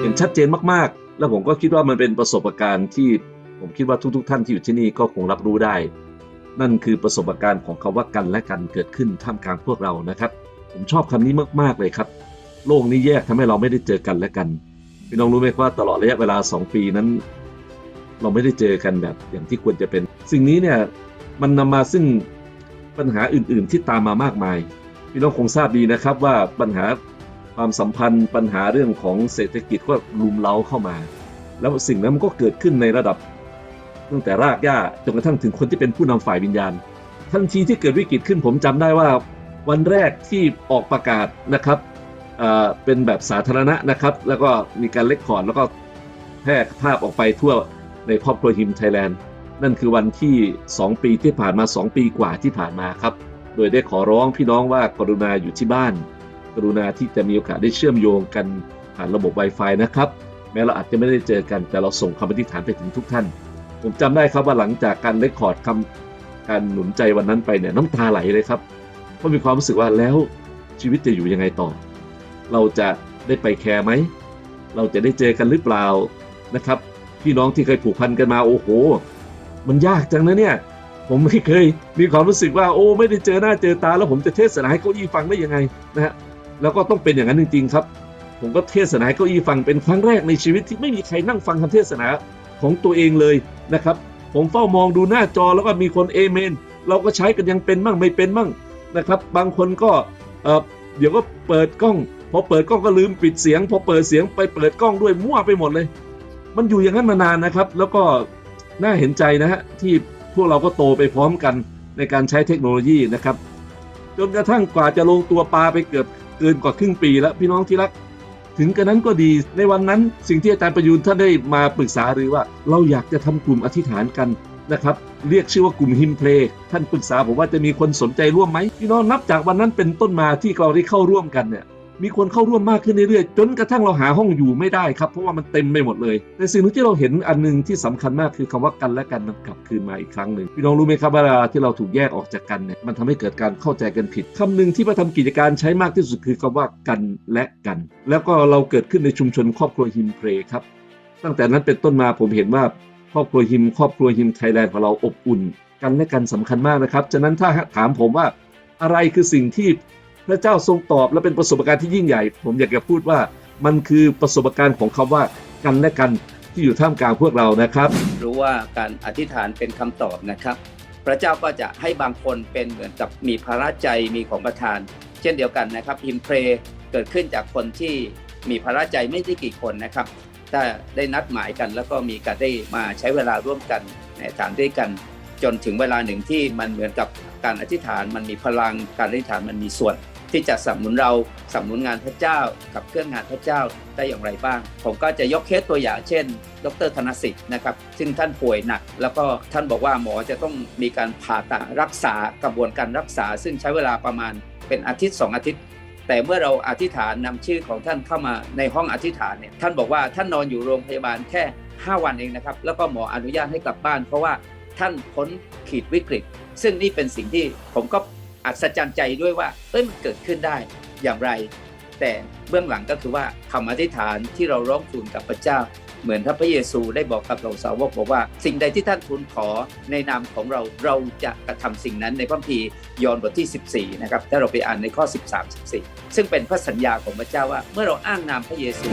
เห็นชัดเจนมากๆ แล้วผมก็คิดว่ามันเป็นประสบการณ์ที่ผมคิดว่าทุกๆท่านที่อยู่ที่นี่ก็คงรับรู้ได้ นั่นคือประสบการณ์ของคำว่ากันและกันเกิดขึ้นท่ามกลางพวกเรานะครับ ผมชอบคำนี้มากๆเลยครับ โลกนี้แยกทำให้เราไม่ได้เจอกันและกันพี่น้องรู้ไหมว่าตลอดระยะเวลา 2 ปีนั้น เราไม่ได้เจอกันแบบอย่างที่ควรจะเป็น สิ่งนี้เนี่ยมันนำมาซึ่งปัญหาอื่น ๆ ที่ตามมามากมาย พี่น้องคงทราบดีนะครับว่าปัญหาความสัมพันธ์ปัญหาเรื่องของเศรษฐกิจก็ลุมเล้าเข้ามา แล้วสิ่งนั้นมันก็เกิดขึ้นในระดับตั้งแต่รากหญ้าจนกระทั่งถึงคนที่เป็นผู้นำฝ่ายวิญญาณ ทันทีที่เกิดวิกฤตขึ้นผมจำได้ว่าวันแรกที่ออกประกาศนะครับเป็นแบบสาธารณะนะครับ แล้วก็มีการเลคคอร์ดแล้วก็แพร่ภาพออกไปทั่วในครอบครัวฮิมไทยแลนด์นั่นคือวันที่ 2 ปีที่ผ่านมา 2 ปีกว่าที่ผ่านมาครับ โดยได้ขอร้องพี่น้องว่ากรุณาอยู่ที่บ้าน กรุณาที่จะมีโอกาสได้เชื่อมโยงกันผ่านระบบ Wi-Fi นะครับ แม้เราอาจจะไม่ได้เจอกันแต่เราส่งคำอธิษฐานไปถึงทุกท่าน ผมจำได้ครับว่าหลังจากการเลคคอร์ดคำการหนุนใจวันนั้นไปเนี่ยน้ำตาไหลเลยครับเพราะมีความรู้สึกว่าแล้วชีวิตจะอยู่ยังไงต่อ เราจะได้ไปแคร์ไหมเราจะได้เจอกันหรือเปล่านะครับ พี่น้องที่เคยผูกพันกันมาโอ้โห มันยากจังนะเนี่ย ผมไม่เคยมีความรู้สึกว่าโอ้ไม่ได้เจอหน้าเจอตา แล้วผมจะเทศนาให้เก้าอี้ฟังได้ยังไงนะฮะแล้วก็ต้องเป็นอย่างนั้นจริงๆครับ ผมก็เทศนาให้เก้าอี้ฟังเป็นครั้งแรกในชีวิตที่ไม่มีใครนั่งฟังคำเทศนาของตัวเองเลยนะครับ ผมเฝ้ามองดูหน้าจอแล้วก็มีคนเอเมน เราก็ใช้กันยังเป็นมั่งไม่เป็นมั่งนะครับ บางคนก็เออเดี๋ยวก็เปิดกล้องพอเปิดกล้องก็ลืมปิดเสียงพอเปิดเสียงไปเปิดกล้องด้วยมั่วไปหมดเลย มันอยู่อย่างนั้นมานานนะครับ แล้วก็น่าเห็นใจนะฮะที่ วกเราก็โตไปพร้อมกันในการใช้เทคโนโลยีนะครับ จนกระทั่งกว่าจะลงตัวปลาไปเกือบเกินกว่าครึ่งปีแล้วพี่น้องที่รัก ถึงกระนั้นก็ดีในวันนั้นสิ่งที่อาจารย์ประยูนท่านได้มาปรึกษาหรือว่าเราอยากจะทำกลุ่มอธิษฐานกันนะครับเรียกชื่อว่ากลุ่มฮิมเพลท่านปรึกษาผมว่าจะมีคนสนใจร่วมไหมพี่น้องนับจากวันนั้นเป็นต้นมาที่เราได้เข้าร่วมกันเนี่ย มีคนเข้าร่วมมากขึ้นเรื่อยๆ จนกระทั่งเราหาห้องอยู่ไม่ได้ครับ เพราะว่ามันเต็มไปหมดเลย แต่สิ่งที่เราเห็นอันหนึงที่สำคัญมากคือคำว่ากันและกันมันกลับคืนมาอีกครั้งหนึ่งพี่น้องรู้ไหมครับว่าเวลาที่เราถูกแยกออกจากกันเนี่ยมันทำให้เกิดการเข้าใจกันผิดคำหนึ่งที่พระธรรมกิจการใช้มากที่สุดคือคำว่ากันและกัน แล้วก็เราเกิดขึ้นในชุมชนครอบครัวฮิมเพลครับตั้งแต่นั้นเป็นต้นมาผมเห็นว่าครอบครัวฮิมครอบครัวฮิมไทยแลนด์ของเราอบอุ่น กันและกันสำคัญมากนะครับฉะนั้นถ้าถามผมว่าอะไรคือสิ่งที่ พระเจ้าทรงตอบและเป็นประสบการณ์ที่ยิ่งใหญ่ ผมอยากจะพูดว่ามันคือประสบการณ์ของคำว่ากันและกันที่อยู่ท่ามกลางพวกเรานะครับ รู้ว่าการอธิษฐานเป็นคำตอบนะครับ พระเจ้าก็จะให้บางคนเป็นเหมือนกับมีภาระใจมีของประทาน เช่นเดียวกันนะครับฮิมเพรเกิดขึ้นจากคนที่มีภาระใจไม่ได้กี่คนนะครับ ถ้าได้นัดหมายกันแล้วก็มีการได้มาใช้เวลาร่วมกันในฐานด้วยกัน จนถึงเวลาหนึ่งที่มันเหมือนกับการอธิษฐานมันมีพลังการอธิษฐานมันมีส่วน ที่จะสับสนุนเราสับสนุนงานพระเจ้า กับเครื่องงานพระเจ้าได้อย่างไรบ้าง ผมก็จะยกเคสตัวอย่างเช่น ดรธนสิทธิ์นะครับซึ่งท่านป่วยหนัก แล้วก็ท่านบอกว่าหมอจะต้องมีการผ่าตัดรักษากระบวนการรักษา ซึ่งใช้เวลาประมาณเป็นอาทิตย์ 2 อาทิตย์แต่เมื่อเราอธิษฐานนำชื่อของท่านเข้ามาในห้องอธิษฐานเนี่ยท่านบอกว่าท่านนอนอยู่โรงพยาบาลแค่ 5 วันเองนะครับ แล้วก็หมออนุญาตให้กลับบ้าน เพราะว่าท่านพ้นขีดวิกฤต ซึ่งนี่เป็นสิ่งที่ผมก็ อัศจรรย์ใจด้วยว่าเอ้ยมันเกิดขึ้นได้อย่างไร แต่เบื้องหลังก็คือว่าคำอธิษฐานที่เราร้องทูลกับพระเจ้า เหมือนท่พระเยซูได้บอกกับเราสาวกบอกว่า สิ่งใดที่ท่านทูลขอในนามของเราเราจะกระทำสิ่งนั้นในพระคัมภียอห์นบทที่ 14 นะครับถ้าเราไปอ่านในข้อ 13 14 ซึ่งเป็นพระสัญญาของพระเจ้าว่าเมื่อเราอ้างนามพระเยซู